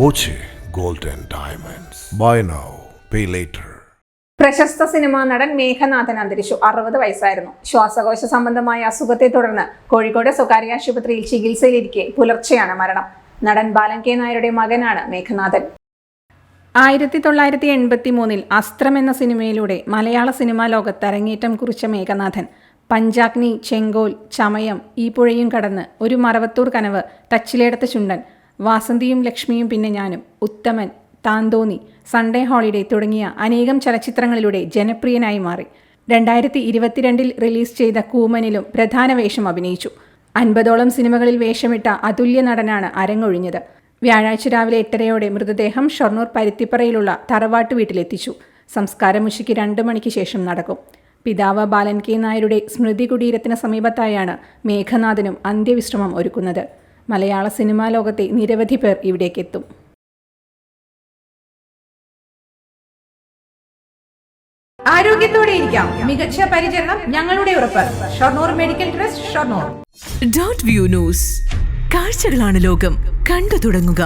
Boche gold and diamonds buy now pay later പ്രശസ്ത cinema നടൻ മേഘനാഥൻ അന്തരിച്ചു. അറുപത് വയസ്സായിരുന്നു. ശ്വാസകോശ സംബന്ധമായ അസുഖത്തെ തുടർന്ന് കോഴിക്കോട് സ്വകാര്യ ആശുപത്രിയിൽ ചികിത്സയിലിരിക്കെ പുലർച്ചെയാണ് മരണം. നടൻ ബാലൻ കെ നായരുടെ മകനാണ് മേഘനാഥൻ. ആയിരത്തി തൊള്ളായിരത്തി എൺപത്തി മൂന്നിൽ അസ്ത്രം എന്ന സിനിമയിലൂടെ മലയാള സിനിമാ ലോകത്ത് അരങ്ങേറ്റം കുറിച്ച മേഘനാഥൻ പഞ്ചാഗ്നി ചെങ്കോൽ ചമയം ഈ പുഴയും കടന്ന് ഒരു മറവത്തൂർ കനവ് തച്ചിലേടത്ത് ചുണ്ടൻ വാസന്തിയും ലക്ഷ്മിയും പിന്നെ ഞാനും ഉത്തമൻ താന്തോന്നി സൺഡേ ഹോളിഡേ തുടങ്ങിയ അനേകം ചലച്ചിത്രങ്ങളിലൂടെ ജനപ്രിയനായി മാറി. രണ്ടായിരത്തി ഇരുപത്തിരണ്ടിൽ റിലീസ് ചെയ്ത കൂമനിലും പ്രധാന വേഷം അഭിനയിച്ചു. അൻപതോളം സിനിമകളിൽ വേഷമിട്ട അതുല്യ നടനാണ് അരങ്ങൊഴിഞ്ഞത്. വ്യാഴാഴ്ച രാവിലെ എട്ടരയോടെ മൃതദേഹം ഷൊർണൂർ പരുത്തിപ്പറയിലുള്ള തറവാട്ട് വീട്ടിലെത്തിച്ചു. സംസ്കാരം ഉച്ചയ്ക്ക് രണ്ട് മണിക്ക് ശേഷം നടക്കും. പിതാവ് ബാലൻ കെ നായരുടെ സ്മൃതി കുടീരത്തിന് സമീപത്തായാണ് മേഘനാഥനും അന്ത്യവിശ്രമം ഒരുക്കുന്നത്. മലയാള സിനിമാ ലോകത്തെ നിരവധി പേർ ഇവിടേക്ക് എത്തും ആരോഗ്യത്തോടെ ഇരിക്കാം. മികച്ച പരിചരണം ഞങ്ങളുടെ ഉറപ്പ്. Shoranur medical trust Shoranur. Dot view news കാഴ്ചകളാണ് ലോകം. കണ്ടു തുടങ്ങുക.